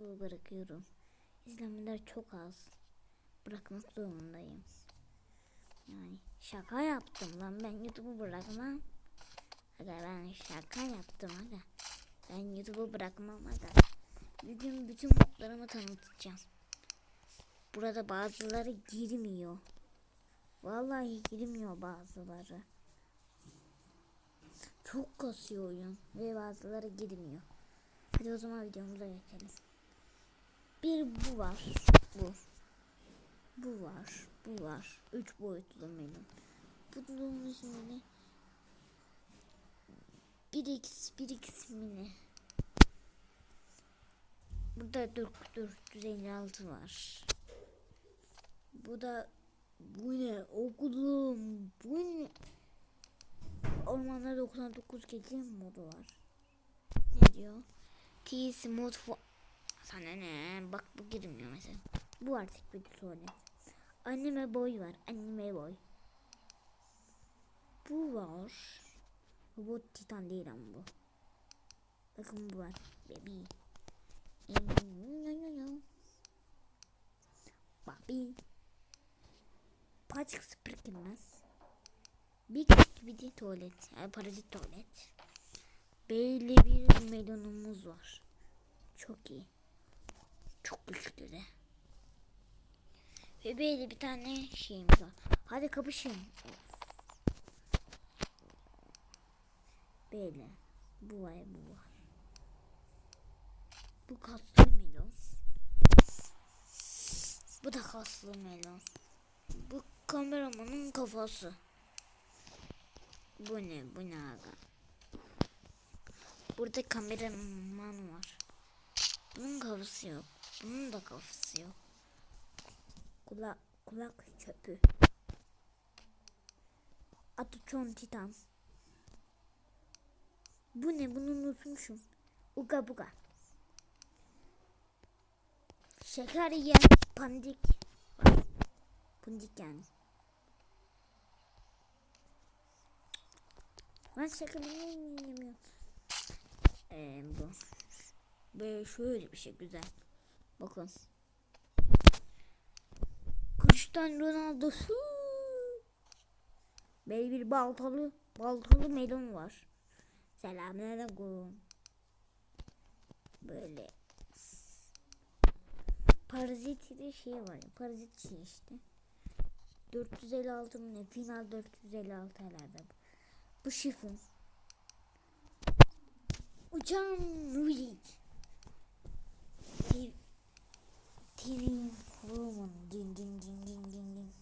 Bırakıyorum. İzlenmeler çok az. Bırakmak zorundayım. Yani şaka yaptım lan ben YouTube'u bırakmam. Aga ben şaka yaptım aga. Ben YouTube'u bırakmam aga. Bugün bütün modlarımı tanıtacağım. Burada bazıları girmiyor. Vallahi girmiyor bazıları. Çok kasıyor oyun ve bazıları girmiyor. Hadi o zaman videomuza geçelim. Bir bu var. Bu. Bu var. Bu var. Üç boyutlu melon. Bunun ismini 1x 1x mini. Burada 4 456 var. Bu da bu ne okulum bu ne Ormanda 99 gece modu var. Ne diyor? T smooth for sana ne? Bak bu girmiyor mesela. Bu artık bir tuvalet. Anime boy var. Anime boy. Bu var. Bu titan değil ama bu. Bakın bu var. Baby. Baby. Paçık spırkınmaz. Bir gibi de tuvalet. Yani parazit tuvalet. Belli bir melonumuz var. Çok iyi. Çok güçlü de. Ve böyle bir tane şeyimiz var. Hadi kapışın. Böyle. Bu var bu var. Bu kaslı melon. Bu da kaslı melon. Bu kameramanın kafası. Bu ne bu ne aga? Burada kameraman var. Bunun kafası yok. Bunun da kafası yok. Kulak, kulak çöpü. Atutron titan. Bu ne? Bunu unutmuşum. Uga buga. Şeker yiyen pandik. Pandik yani. Ben şekerini yiyemiyorum. Ee, bu. Böyle şöyle bir şey güzel. Bakın. Cristiano Ronaldo. su. Böyle bir baltalı baltalı melon var. Selamünaleyküm. Böyle. Parazit şey var. Parazit şey işte. 456 mı ne? Final 456 herhalde bu. Şifon. Uçan Nuri. Tirin Roman. Din din din din din din.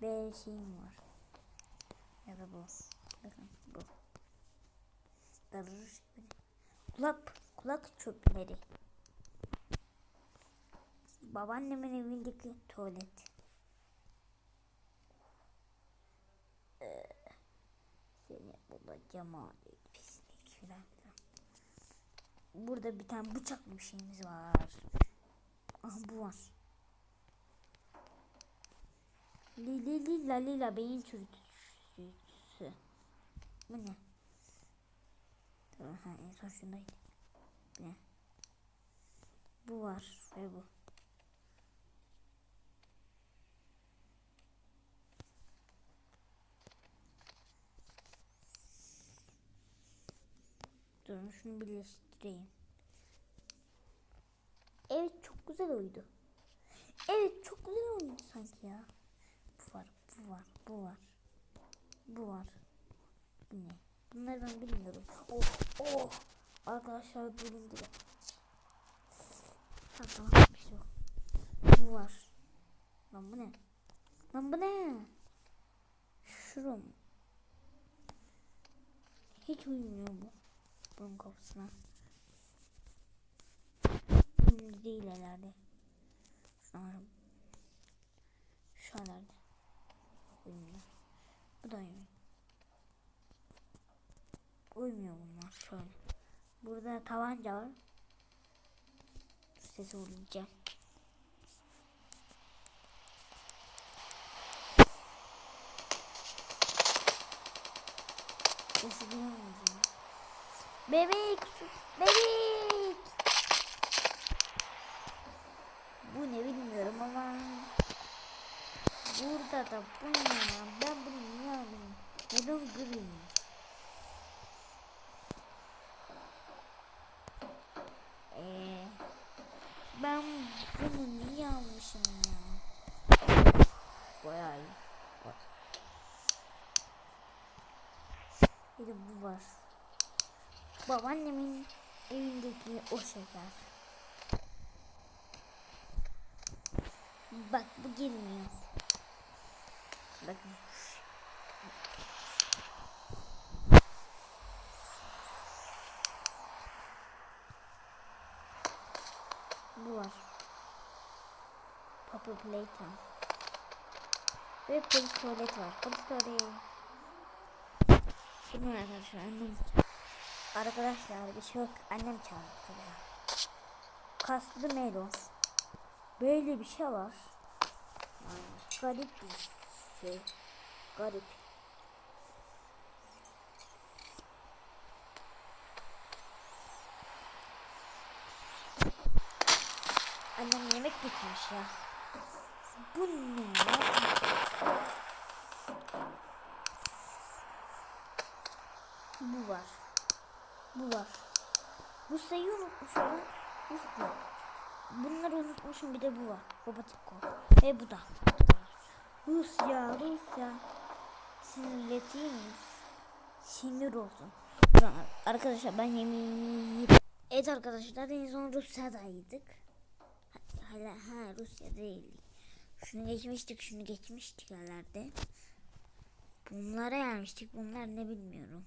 Böyle şeyim var. Ya da bu. Bakın bu. Darır. Kulak, kulak çöpleri. Babaannemin evindeki tuvalet. Ee, seni bulacağım abi pislik filan. Burada bir tane bıçaklı bir şeyimiz var. Ah bu var. Li li li la li la beyin çürütücüsü. Bu ne? Tamam ha en son şundaydı. Ne? Bu var ve bu. Durun şunu birleştireyim. Evet çok güzel oydu. Evet çok güzel oydu sanki ya. Bu var, bu var, bu var. Bu var. Bu ne? Bunları ben bilmiyorum. Oh, oh. Arkadaşlar durun. Ha, tamam bir şey yok. Bu var. Lan bu ne? Lan bu ne? Şurum. Hiç uymuyor bu. Bunun kafasına. Şimdi değil herhalde. Sanırım. Şu herhalde. Uymuyor. Bu da uymuyor. Uymuyor bunlar şöyle. Burada tabanca var. Sesi vuracağım. Sesi musunuz? Bebek, bebek. Bu ne bilmiyorum ama burada da bu ne? Ben bunu niye aldım? Neden green? Ee, ben bunu niye almışım ya? Bayağı iyi. Bir de bu var. Babaannemin evindeki o şeker. Bak bu girmiyor. Bakın. Bu var. Papa Playtime. Ve polis tuvalet var. Polis tuvaleti. Bunu arkadaşlar annem Arkadaşlar bir şey yok. Annem çağırdı. Kaslı melon. Böyle bir şey var. Yani garip bir şey. Garip. Annem yemek getirmiş ya. Bu ne ya? Bu var. Bu var. Bu sayıyı unutmuşum lan. Rusya. Bunları unutmuşum bir de bu var. Robotikko. Ve bu da. Rusya, Rusya. Sinirleteyim mi? Sinir. Dur, Arkadaşlar ben yemeğimi Evet arkadaşlar en son Rusya'daydık. Hala ha Rusya değildik. Şunu geçmiştik, şunu geçmiştik herhalde. Bunlara gelmiştik. Bunlar ne bilmiyorum.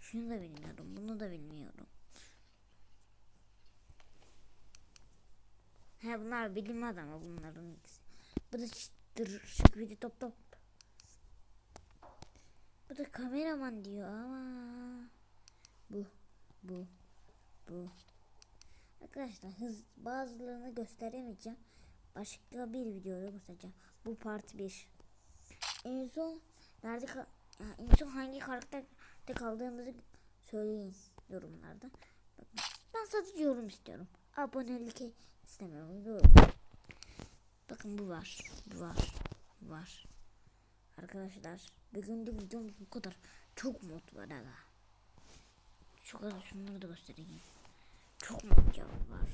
Şunu da bilmiyorum. Bunu da bilmiyorum. He bunlar bilim adamı bunların ikisi. Bu da çıtır şıkvidi top top. Bu da kameraman diyor ama. Bu. Bu. Bu. Arkadaşlar hız bazılarını gösteremeyeceğim. Başka bir videoda göstereceğim. Bu part 1. En son nerede ka- ya en son hangi karakterde kaldığımızı söyleyin yorumlarda. Ben sadece yorum istiyorum. Abonelik istemiyorum. Yorum. Bakın bu var. Bu var. Bu var. Arkadaşlar bugün de videomuz bu kadar. Çok mod var aga. Şu kadar şunları da göstereyim. Çok mod var.